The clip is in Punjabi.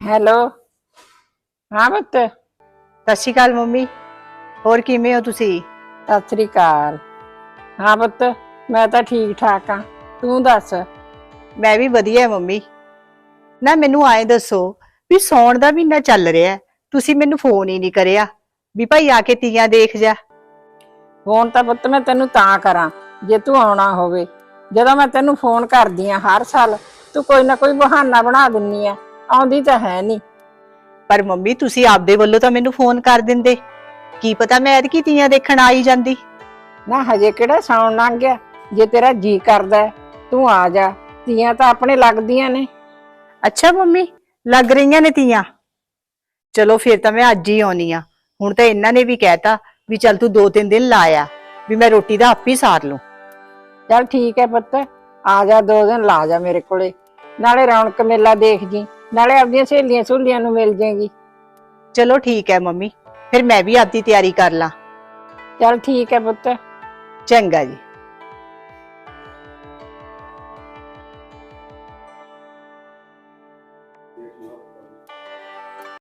ਹੈਲੋ। ਹਾਂ ਬੱਤ ਸਤਿ ਸ਼੍ਰੀ ਅਕਾਲ ਮੰਮੀ। ਹੋਰ ਕਿਵੇਂ ਹੋ ਤੁਸੀਂ? ਸਤਿ ਸ੍ਰੀ ਅਕਾਲ। ਹਾਂ ਬੱਤ ਮੈਂ ਤਾਂ ਠੀਕ ਠਾਕ ਆ ਤੂੰ ਦੱਸ? ਮੈਂ ਵੀ ਵਧੀਆ ਮੰਮੀ। ਨਾ ਮੈਨੂੰ ਆਏ ਦੱਸੋ ਵੀ ਸੌਣ ਦਾ ਮਹੀਨਾ ਚੱਲ ਰਿਹਾ। ਹੈ, ਤੁਸੀਂ ਮੈਨੂੰ ਫੋਨ ਹੀ ਨਹੀਂ ਕਰਿਆ। ਵੀ ਭਾਈ ਆ ਕੇ ਤੀਆਂ ਦੇਖ ਜਾ। ਫੋਨ ਤਾਂ ਪੁੱਤ ਮੈਂ ਤੈਨੂੰ ਤਾਂ ਕਰਾਂ ਜੇ ਤੂੰ ਆਉਣਾ ਹੋਵੇ। ਜਦੋਂ ਮੈਂ ਤੈਨੂੰ ਫੋਨ ਕਰਦੀ ਆ ਹਰ ਸਾਲ ਤੂੰ ਕੋਈ ਨਾ ਕੋਈ ਬਹਾਨਾ ਬਣਾ ਦਿੰਨੀ ਆ ਆਉਂਦੀ ਤਾਂ ਹੈ ਨਹੀਂ ਪਰ ਮੰਮੀ ਤੁਸੀਂ ਆਪਦੇ ਵੱਲੋਂ ਤਾਂ ਮੈਨੂੰ ਫੋਨ ਕਰ ਦਿੰਦੇ। ਕੀ ਪਤਾ ਮੈਂ ਐਤਕੀ ਤੀਆਂ ਦੇਖਣ ਆਈ ਜਾਂਦੀ। ਨਾ ਹਜੇ ਕਿਹੜਾ ਸੌਣ ਲੰਘ ਗਿਆ। ਜੇ ਤੇਰਾ ਜੀ ਕਰਦਾ ਹੈ, ਤੂੰ ਆ ਜਾ। ਤੀਆਂ ਤਾਂ ਆਪਣੇ ਲੱਗਦੀਆਂ ਨੇ। ਅੱਛਾ ਮੰਮੀ ਲੱਗ ਰਹੀਆਂ ਨੇ ਤੀਆਂ। ਚਲੋ ਫਿਰ ਤਾਂ ਮੈਂ ਅੱਜ ਹੀ ਆਉਣੀ ਆ। ਹੁਣ ਤਾਂ ਇਹਨਾਂ ਨੇ ਵੀ ਕਹਿਤਾ ਵੀ ਚੱਲ ਤੂੰ ਦੋ ਤਿੰਨ ਦਿਨ ਲਾਇਆ ਵੀ ਮੈਂ ਰੋਟੀ ਦਾ ਆਪੇ ਸਾਰ ਲੂੰ ਚੱਲ ਠੀਕ ਹੈ ਪੁੱਤ ਆ ਜਾ ਦੋ ਦਿਨ ਲਾ ਜਾ ਮੇਰੇ ਕੋਲੇ। ਨਾਲੇ ਰੌਣਕ ਮੇਲਾ ਦੇਖ ਜੀ। ਨਾਲੇ ਆਪਣੀਆਂ ਸਹੇਲੀਆਂ ਸੁਹਲੀਆਂ ਨੂੰ ਮਿਲ ਜਾਏਗੀ। ਚਲੋ ਠੀਕ ਹੈ ਮੰਮੀ ਫਿਰ ਮੈਂ ਵੀ ਆਪਦੀ ਤਿਆਰੀ ਕਰ ਲਾਂ। ਚਲ ਠੀਕ ਹੈ ਪੁੱਤ। ਚੰਗਾ ਜੀ।